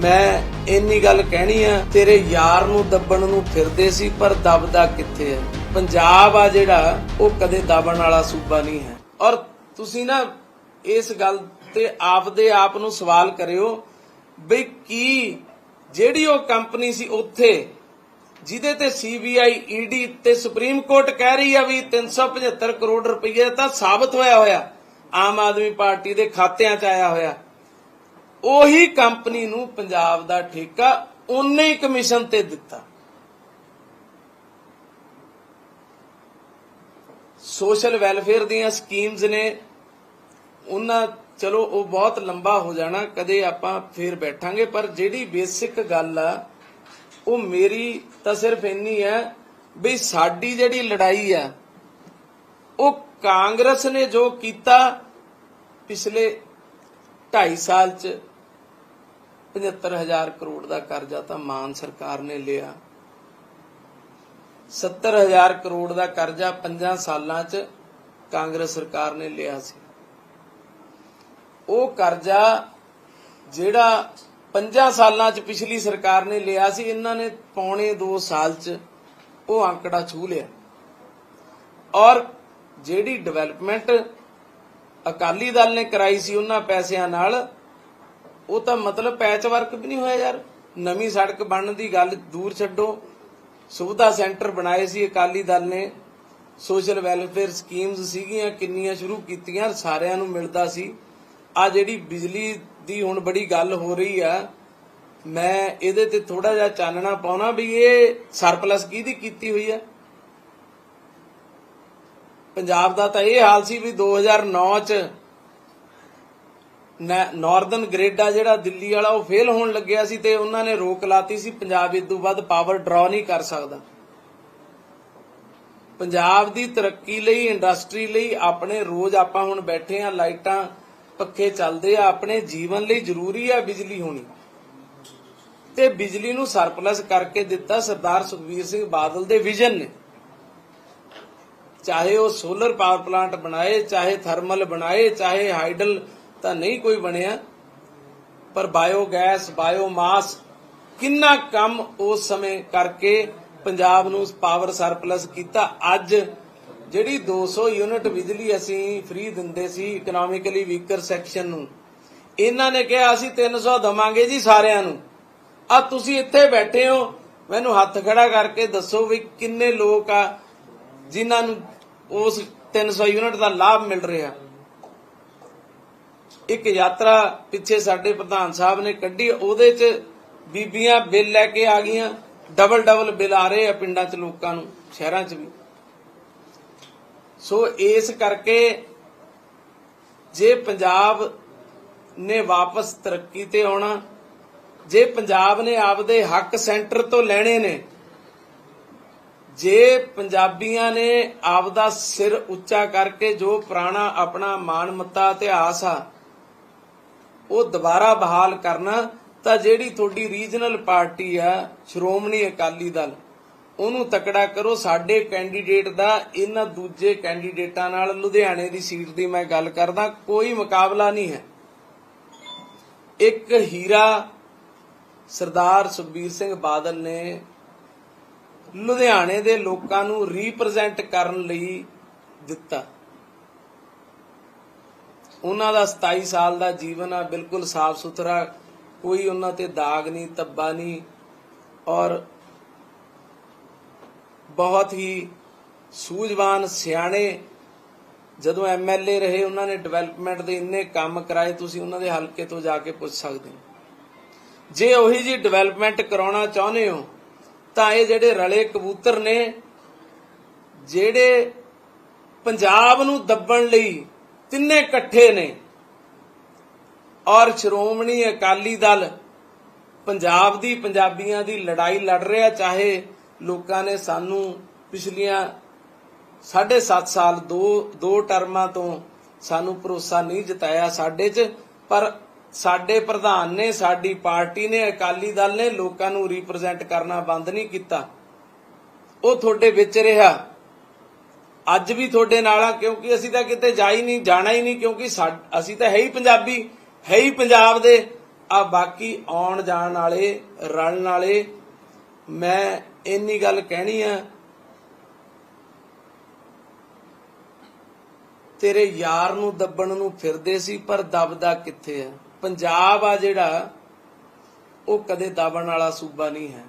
ਮੈਂ ਇੰਨੀ ਗੱਲ ਕਹਿਣੀ ਆ, ਤੇਰੇ ਯਾਰ ਨੂੰ ਦੱਬਣ ਨੂੰ ਫਿਰਦੇ ਸੀ, ਪਰ ਦਬਦਾ ਕਿੱਥੇ ਆ? ਪੰਜਾਬ ਆ ਜਿਹੜਾ, ਉਹ ਕਦੇ ਦਬਣ ਵਾਲਾ ਸੂਬਾ ਨਹੀਂ ਹੈ। ਔਰ ਤੁਸੀਂ ਨਾ ਇਸ ਗੱਲ ਤੇ ਆਪਦੇ ਆਪ ਨੂੰ ਸਵਾਲ ਕਰਿਓ ਬਈ ਕੀ ਜਿਹੜੀ ਉਹ ਕੰਪਨੀ ਸੀ ਉੱਥੇ, ਜਿਹਦੇ ਤੇ ਸੀਬੀਆਈ ਈਡੀ ਤੇ ਸੁਪਰੀਮ ਕੋਰਟ ਕਹਿ ਰਹੀ ਆ ਵੀ 375 ਕਰੋੜ ਰੁਪਏ ਤਾਂ ਸਾਬਤ ਹੋਇਆ ਹੋਇਆ, ਆਮ ਆਦਮੀ ਪਾਰਟੀ ਦੇ ਖਾਤਿਆਂ 'ਚ ਆਇਆ ਹੋਇਆ। ਉਹੀ ਕੰਪਨੀ ਨੂੰ ਪੰਜਾਬ ਦਾ ਠੇਕਾ ਉਨੇ ਹੀ ਕਮਿਸ਼ਨ ਤੇ ਦਿੱਤਾ। ਸੋਸ਼ਲ ਵੈਲਫੇਅਰ ਦੀਆਂ ਸਕੀਮਸ ਨੇ, ਉਹਨਾਂ, ਚਲੋ, ਉਹ ਬਹੁਤ ਲੰਬਾ ਹੋ ਜਾਣਾ, ਕਦੇ ਆਪਾਂ ਫੇਰ ਬੈਠਾਂਗੇ, ਪਰ ਜਿਹੜੀ ਬੇਸਿਕ ਗੱਲ ਆ, ਉਹ ਮੇਰੀ ਤਾਂ ਸਿਰਫ ਇੰਨੀ ਹੈ ਵੀ ਸਾਡੀ ਜਿਹੜੀ ਲੜਾਈ ਆ, ਉਹ ਕਾਂਗਰਸ ਨੇ ਜੋ ਕੀਤਾ ਪਿਛਲੇ 2.5 ਸਾਲ ਚ 75000 ਕਰੋੜ ਦਾ ਕਰਜ਼ਾ ਤਾਂ ਮਾਨ ਸਰਕਾਰ ਨੇ ਲਿਆ। 70000 ਕਰੋੜ ਦਾ ਕਰਜ਼ਾ 5 ਸਾਲਾਂ ਚ ਕਾਂਗਰਸ ਸਰਕਾਰ ਨੇ ਲਿਆ ਸੀ। ਉਹ ਕਰਜ਼ਾ ਜਿਹੜਾ 5 ਸਾਲਾਂ ਚ ਪਿਛਲੀ ਸਰਕਾਰ ਨੇ ਲਿਆ ਸੀ, ਇਹਨਾਂ ਨੇ ਪੌਣੇ 2 ਸਾਲ ਚ ਉਹ ਅੰਕੜਾ ਛੂ ਲਿਆ। ਔਰ ਜਿਹੜੀ ਡਿਵੈਲਪਮੈਂਟ ਅਕਾਲੀ ਦਲ ਨੇ ਕਰਾਈ ਸੀ, ਉਹਨਾਂ ਪੈਸਿਆਂ ਨਾਲ ਉਹ ਤਾਂ ਮਤਲਬ ਪੈਚ ਵਰਕ ਵੀ ਨਹੀਂ ਹੋਇਆ ਯਾਰ। ਨਵੀਂ ਸੜਕ ਬਣਨ ਦੀ ਗੱਲ ਦੂਰ ਛੱਡੋ। ਸੁਵਿਧਾ ਸੈਂਟਰ ਬਣਾਏ ਸੀ ਅਕਾਲੀ ਦਲ ਨੇ। ਸੋਸ਼ਲ ਵੈਲਫੇਅਰ ਸਕੀਮਸ ਸੀਗੀਆਂ, ਕਿੰਨੀਆਂ ਸ਼ੁਰੂ ਕੀਤੀਆਂ, ਸਾਰਿਆਂ ਨੂੰ ਮਿਲਦਾ ਸੀ। ਆ ਜਿਹੜੀ ਬਿਜਲੀ ਦੀ ਹੁਣ ਬੜੀ ਗੱਲ ਹੋ ਰਹੀ ਆ, ਮੈਂ ਇਹਦੇ ਤੇ ਥੋੜਾ ਜਿਹਾ ਚਾਨਣਾ ਪਾਉਣਾ ਵੀ ਇਹ ਸਰਪਲਸ ਕਿਹਦੀ ਕੀਤੀ ਹੋਈ ਆ? ਪੰਜਾਬ ਦਾ ਤਾਂ ਇਹ ਹਾਲ ਸੀ ਵੀ 2009 ਚ ਨਾਰਦਰਨ ਗ੍ਰਿਡ ਆ ਜਿਹੜਾ ਦਿੱਲੀ ਵਾਲਾ, ਉਹ ਫੇਲ ਹੋਣ ਲੱਗਿਆ ਸੀ ਤੇ ਉਹਨਾਂ ਨੇ ਰੋਕ ਲਾਤੀ ਸੀ। ਪੰਜਾਬ ਇਦੋਂ ਵੱਧ ਪਾਵਰ ਡਰਾ ਨਹੀਂ ਕਰ ਸਕਦਾ। ਪੰਜਾਬ ਦੀ ਤਰੱਕੀ ਲਈ ਇੰਡਸਟਰੀ ਲਈ ਆਪਣੇ ਰੋਜ਼ ਆਪਾਂ ਹੁਣ ਬੈਠੇ ਆ ਲਾਈਟਾਂ ਪੱਖੇ ਚੱਲਦੇ ਆ, ਆਪਣੇ ਜੀਵਨ ਲਈ ਜ਼ਰੂਰੀ ਆ ਬਿਜਲੀ ਹੋਣੀ। ਤੇ ਬਿਜਲੀ ਨੂੰ ਸਰਪਲਸ ਕਰਕੇ ਦਿੱਤਾ ਸਰਦਾਰ ਸੁਖਬੀਰ ਸਿੰਘ ਬਾਦਲ ਦੇ ਵਿਜ਼ਨ ਨੇ। ਚਾਹੇ ਉਹ ਸੋਲਰ ਪਾਵਰ ਪਲਾਂਟ ਬਣਾਏ, ਚਾਹੇ ਥਰਮਲ ਬਣਾਏ, ਚਾਹੇ ਹਾਈਡਲ ਤਾਂ ਨਹੀਂ ਕੋਈ ਬਣਿਆ। ਪਰ ਬਾਇਓਗੈਸ ਬਾਇਓਮਾਸ ਕਿੰਨਾ ਕੰਮ ਉਸ ਸਮੇਂ ਕਰਕੇ ਪੰਜਾਬ ਨੂੰ ਪਾਵਰ ਸਰਪਲਸ ਕੀਤਾ। ਅੱਜ ਜਿਹੜੀ 200 ਯੂਨਿਟ ਬਿਜਲੀ ਅਸੀਂ ਫ੍ਰੀ ਦਿੰਦੇ ਸੀ ਇਕਨੋਮਿਕਲੀ ਵੀਕਰ ਸੈਕਸ਼ਨ ਨੂੰ, ਇਹਨਾਂ ਨੇ ਕਿਹਾ ਅਸੀਂ 300 ਦਵਾਂਗੇ ਜੀ ਸਾਰਿਆਂ ਨੂੰ। ਆ ਤੁਸੀਂ ਇੱਥੇ ਬੈਠੇ ਹੋ, ਮੈਨੂੰ ਹੱਥ ਖੜਾ ਕਰਕੇ ਦੱਸੋ ਵੀ ਕਿੰਨੇ ਲੋਕ ਆ ਜਿਨ੍ਹਾਂ ਨੂੰ ਉਸ 300 ਯੂਨਿਟ ਦਾ ਲਾਭ ਮਿਲ ਰਿਹਾ। ਇੱਕ ਯਾਤਰਾ ਪਿੱਛੇ ਸਾਡੇ ਪ੍ਰਧਾਨ ਸਾਹਿਬ ਨੇ ਕੱਢੀ, ਉਹਦੇ 'ਚ ਬੀਬੀਆਂ ਬਿੱਲ ਲੈ ਕੇ ਆ ਗਈਆਂ ਡਬਲ ਡਬਲ ਬਿੱਲ ਆ ਰਹੇ ਆ ਪਿੰਡਾਂ 'ਚ ਲੋਕਾਂ ਨੂੰ, ਸ਼ਹਿਰਾਂ 'ਚ ਵੀ। ਸੋ ਇਸ ਕਰਕੇ ਜੇ ਪੰਜਾਬ ਨੇ ਵਾਪਸ ਤਰੱਕੀ ਤੇ ਆਉਣਾ, ਜੇ ਪੰਜਾਬ ਨੇ ਆਪਦੇ ਹੱਕ ਸੈਂਟਰ ਤੋਂ ਲੈਣੇ ਨੇ, ਜੇ ਪੰਜਾਬੀਆਂ ਨੇ ਆਪਦਾ ਸਿਰ ਉੱਚਾ ਕਰਕੇ ਜੋ ਪੁਰਾਣਾ ਆਪਣਾ ਮਾਣ ਮਾਨਮੱਤਾ ਇਤਿਹਾਸ ਆ ਉਹ ਦੁਬਾਰਾ ਬਹਾਲ ਕਰਨਾ ਤਾਂ ਜਿਹੜੀ ਤੁਹਾਡੀ ਰੀਜਨਲ ਪਾਰਟੀ ਆ, ਸ਼੍ਰੋਮਣੀ ਅਕਾਲੀ ਦਲ, ਉਹਨੂੰ ਤਕੜਾ ਕਰੋ। ਸਾਡੇ ਕੈਂਡੀਡੇਟ ਦਾ, ਇਹਨਾਂ ਦੂਜੇ ਕੈਂਡੀਡੇਟਾਂ ਨਾਲ, ਲੁਧਿਆਣੇ ਦੀ ਸੀਟ ਦੀ ਮੈਂ ਗੱਲ ਕਰਦਾ, ਕੋਈ ਮੁਕਾਬਲਾ ਨਹੀਂ ਹੈ। ਇੱਕ ਹੀਰਾ ਸਰਦਾਰ ਸੁਖਬੀਰ ਸਿੰਘ ਬਾਦਲ ਨੇ ਲੁਧਿਆਣੇ ਦੇ ਲੋਕਾਂ ਨੂੰ ਰਿਪਰੈਜ਼ੈਂਟ ਕਰਨ ਲਈ ਦਿੱਤਾ। ਉਹਨਾਂ ਦਾ 27 ਸਾਲ ਦਾ ਜੀਵਨ ਆ, ਬਿਲਕੁਲ ਸਾਫ਼ ਸੁਥਰਾ, ਕੋਈ ਉਹਨਾਂ ਤੇ ਦਾਗ ਨਹੀਂ ਤੱਬਾ ਨਹੀਂ, ਔਰ ਬਹੁਤ ਹੀ ਸੂਝਵਾਨ ਸਿਆਣੇ ਜਦੋਂ ਐਮਐਲਏ ਰਹੇ, ਉਹਨਾਂ ਨੇ ਡਿਵੈਲਪਮੈਂਟ ਦੇ ਇੰਨੇ ਕੰਮ ਕਰਾਏ, ਤੁਸੀਂ ਉਹਨਾਂ ਦੇ ਹਲਕੇ ਤੋਂ ਜਾ ਕੇ ਪੁੱਛ ਸਕਦੇ ਹੋ। ਜੇ ਉਹੀ ਜੀ ਡਿਵੈਲਪਮੈਂਟ ਕਰਾਉਣਾ ਚਾਹੁੰਦੇ ਹੋ, ਤਾਂ ਇਹ ਜਿਹੜੇ ਰਲੇ ਕਬੂਤਰ ਨੇ, ਜਿਹੜੇ ਪੰਜਾਬ ਨੂੰ ਦੱਬਣ ਲਈ ਤਿੰਨੇ ਇਕੱਠੇ ਨੇ। ਔਰ ਸ਼੍ਰੋਮਣੀ ਅਕਾਲੀ ਦਲ ਪੰਜਾਬ ਦੀ, ਪੰਜਾਬੀਆਂ ਦੀ ਲੜਾਈ ਲੜ ਰਿਹਾ, ਚਾਹੇ ਲੋਕਾਂ ਨੇ ਸਾਨੂੰ ਪਿਛਲੀਆਂ 7.5 ਸਾਲ, ਦੋ ਦੋ ਟਰਮਾਂ ਤੋਂ ਸਾਨੂੰ ਭਰੋਸਾ ਨਹੀਂ ਜਤਾਇਆ ਸਾਡੇ 'ਚ, ਪਰ ਸਾਡੇ ਪ੍ਰਧਾਨ ਨੇ, ਸਾਡੀ ਪਾਰਟੀ ਨੇ, ਅਕਾਲੀ ਦਲ ਨੇ ਲੋਕਾਂ ਨੂੰ ਰਿਪਰੈਜ਼ੈਂਟ ਕਰਨਾ ਬੰਦ ਨਹੀਂ ਕੀਤਾ। ਉਹ ਤੁਹਾਡੇ ਵਿੱਚ ਰਿਹਾ। ਅੱਜ ਵੀ ਤੁਹਾਡੇ ਨਾਲ ਆ, ਕਿਉਂਕਿ ਅਸੀਂ ਤਾਂ ਕਿਤੇ ਜਾ ਹੀ ਨਹੀਂ, ਜਾਣਾ ਹੀ ਨਹੀਂ, ਕਿਉਂਕਿ ਸਾ- ਅਸੀਂ ਤਾਂ ਹੈ ਹੀ ਪੰਜਾਬੀ, ਹੈ ਹੀ ਪੰਜਾਬ ਦੇ। ਆ ਬਾਕੀ ਆਉਣ ਜਾਣ ਵਾਲੇ, ਰਲਣ ਵਾਲੇ, ਮੈਂ ਇੰਨੀ ਗੱਲ ਕਹਿਣੀ ਆ, ਤੇਰੇ ਯਾਰ ਨੂੰ ਦੱਬਣ ਨੂੰ ਫਿਰਦੇ ਸੀ, ਪਰ ਦਬਦਾ ਕਿੱਥੇ ਆ? ਪੰਜਾਬ ਆ ਜਿਹੜਾ, ਉਹ ਕਦੇ ਦਬਣ ਵਾਲਾ ਸੂਬਾ ਨਹੀਂ ਹੈ।